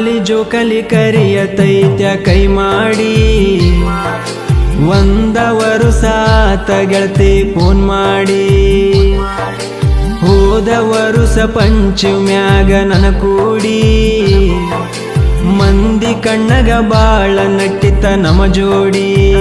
ಕಾಲಿ ಜೋಕಲಿ ಕರಿಯ ತೈತ್ಯ ಕೈ ಮಾಡಿ. ಒಂದವರು ಸಾತ ಗೆಳತಿ ಫೋನ್ ಮಾಡಿ. ಹೋದವರು ಸಪಂಚ ಮ್ಯಾಗ ನನ ಕೂಡಿ. ಮಂದಿ ಕಣ್ಣಗ ಬಾಳ ನಟ್ಟಿತ ನಮ ಜೋಡಿ.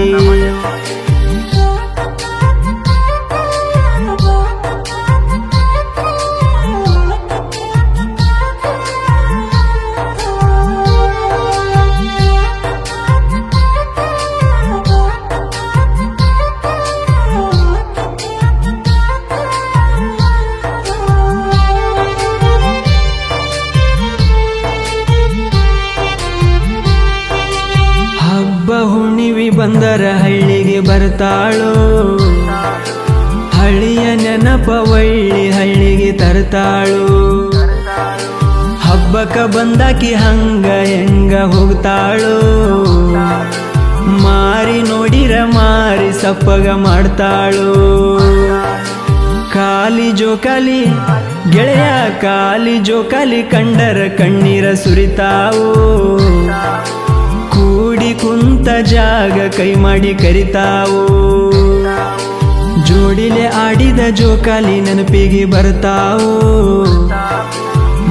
ಬಂದರ ಹಳ್ಳಿಗೆ ಬರ್ತಾಳೋ? ಹಳ್ಳಿಯ ನೆನಪ ಒಳ್ಳಿ ಹಳ್ಳಿಗೆ ತರ್ತಾಳು? ಹಬ್ಬಕ್ಕ ಬಂದಾಕಿ ಹಂಗ ಹೆಂಗ ಹೋಗ್ತಾಳು? ಮಾರಿ ನೋಡಿರ ಮಾರಿ ಸಪ್ಪಗ ಮಾಡ್ತಾಳು? ಕಾಲಿ ಜೋಕಾಲಿ ಗೆಳೆಯ ಕಾಲಿ ಜೋಕಾಲಿ ಕಂಡರ ಕಣ್ಣೀರ ಸುರಿತಾವು? ಕುಂತ ಜಾಗ ಕೈ ಮಾಡಿ ಕರಿತಾವು. ಜೋಡಿಲೆ ಆಡಿದ ಜೋಕಾಲಿ ನೆನಪಿಗೆ ಬರ್ತಾವು.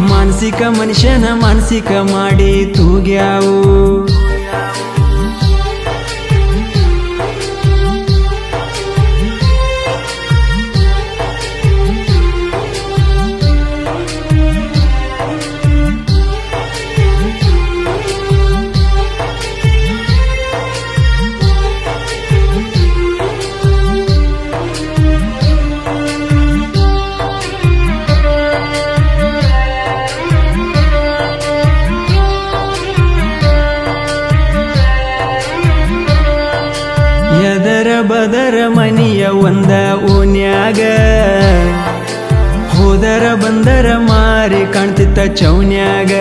ಮಾನಸಿಕ ಮನುಷ್ಯನ ಮಾನಸಿಕ ಮಾಡಿ ತೂಗ್ಯಾವು. ಬದರ ಮನಿಯ ಒಂದ ಓನ್ಯಾಗ ಹೋದರ ಬಂದರ ಮಾರಿ ಕಾಣ್ತಿತ್ತ ಚೌನ್ಯಾಗ.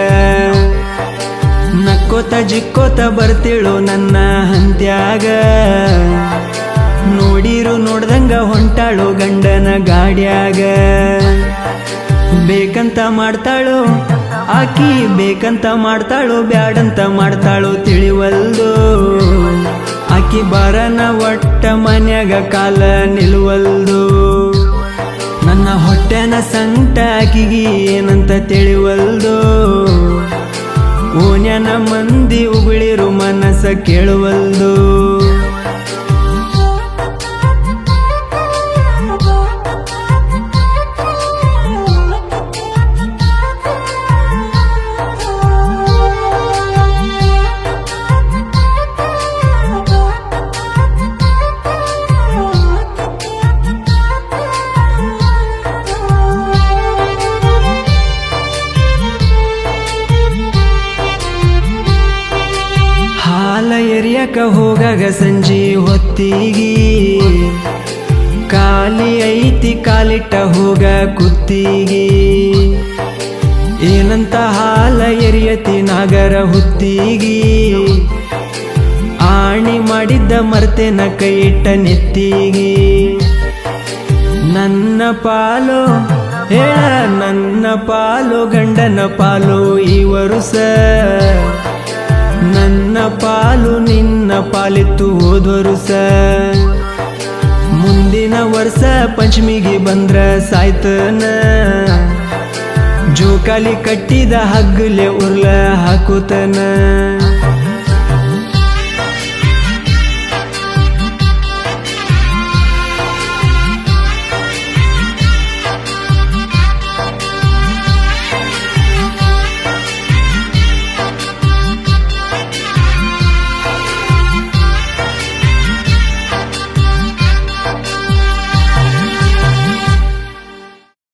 ನಕ್ಕೋತ ಜಿಕ್ಕೋತ ಬರ್ತಿಳು ನನ್ನ ಹಂತ್ಯಾಗ. ನೋಡಿರು ನೋಡ್ದಂಗ ಹೊಂಟಾಳು ಗಂಡನ ಗಾಡ್ಯಾಗ. ಬೇಕಂತ ಮಾಡ್ತಾಳು, ಆಕಿ ಬೇಕಂತ ಮಾಡ್ತಾಳು, ಬ್ಯಾಡಂತ ಮಾಡ್ತಾಳು ತಿಳಿವಲ್ದು. ಆಕಿ ಬರನ ಒಟ್ಟ ಮನ್ಯಾಗ ಕಾಲ ನಿಲ್ವಲ್ದು ನನ್ನ ಹೊಟ್ಟೆನ ಸಂಟಾಕಿಗಿ ಏನಂತ ತಿಳಿವಲ್ದು. ಓನ್ಯನ ಮಂದಿ ಉಗುಳಿರು ಮನಸ್ಸ ಕೇಳುವಲ್ದು. ಹೋಗಾಗ ಸಂಜಿ ಹೊತ್ತಿಗಿ. ಕಾಲಿ ಐತಿ ಕಾಲಿಟ್ಟ ಹೋಗ ಕುತ್ತಿಗಿ. ಏನಂತ ಹಾಲ ಎರಿಯತಿ ನಾಗರ ಹುತ್ತಿಗಿ. ಆಣಿ ಮಾಡಿದ್ದ ಮರ್ತೇನ ಕೈ ಇಟ್ಟ ನೆತ್ತಿಗಿ. ನನ್ನ ಪಾಲು, ಹೇಳ ನನ್ನ ಪಾಲು, ಗಂಡನ ಪಾಲು ಇವರು ವರುಸ ನನ್ನ ಪಾಲು ನಿನ್ನ ಪಾಲಿತ್ತು ಹೋದ್ವರುಸ ಮುಂದಿನ ವರ್ಷ ಪಂಚಮಿಗೆ ಬಂದ್ರ ಸಾಯ್ತನ. ಜೋಕಾಲಿ ಕಟ್ಟಿದ ಹಗ್ಗಲೆ ಉರ್ಲ ಹಾಕುತನ.